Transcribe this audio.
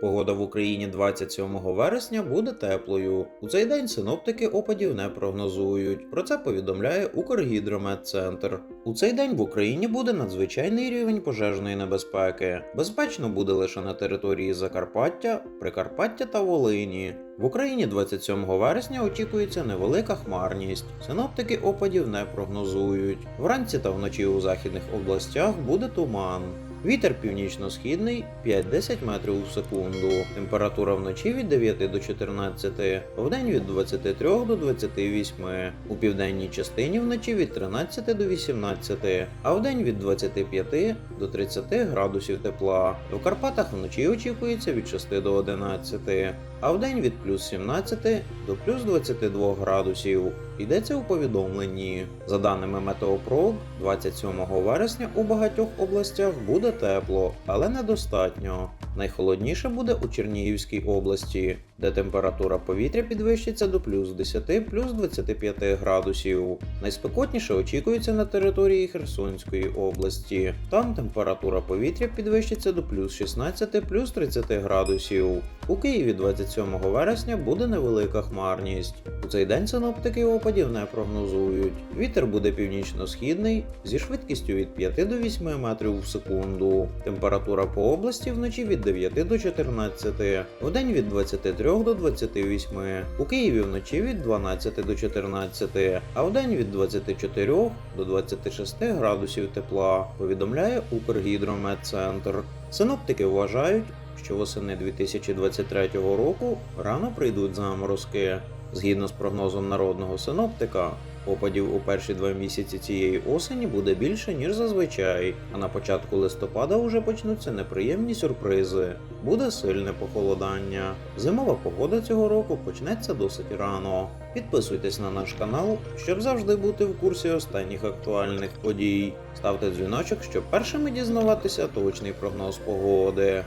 Погода в Україні 27 вересня буде теплою. У цей день синоптики опадів не прогнозують. Про це повідомляє Укргідрометцентр. У цей день в Україні буде надзвичайний рівень пожежної небезпеки. Безпечно буде лише на території Закарпаття, Прикарпаття та Волині. В Україні 27 вересня очікується невелика хмарність. Синоптики опадів не прогнозують. Вранці та вночі у західних областях буде туман. Вітер північно-східний 5-10 метрів у секунду. Температура вночі від 9 до 14, вдень від 23 до 28, у південній частині вночі від 13 до 18, а вдень від 25 до 30 градусів тепла. В Карпатах вночі очікується від 6 до 11, а вдень від плюс 17 до плюс 22 градусів. Йдеться у повідомленні. За даними Метеопрог, 27 вересня у багатьох областях буде тепло, але недостатньо. Найхолодніше буде у Чернігівській області, де температура повітря підвищиться до плюс 10 плюс 25 градусів. Найспекотніше очікується на території Херсонської області. Там температура повітря підвищиться до плюс 16 плюс 30 градусів. У Києві 27 вересня буде невелика хмарність. У цей день синоптики опадів не прогнозують. Вітер буде північно-східний зі швидкістю від 5 до 8 метрів в секунду. Температура по області вночі від 9 до 14, вдень від 23 до 28, у Києві вночі від 12 до 14, а вдень від 24 до 26 градусів тепла, повідомляє Укргідрометцентр. Синоптики вважають, що восени 2023 року рано прийдуть заморозки. Згідно з прогнозом народного синоптика, опадів у перші два місяці цієї осені буде більше, ніж зазвичай, а на початку листопада вже почнуться неприємні сюрпризи. Буде сильне похолодання. Зимова погода цього року почнеться досить рано. Підписуйтесь на наш канал, щоб завжди бути в курсі останніх актуальних подій. Ставте дзвіночок, щоб першими дізнаватися точний прогноз погоди.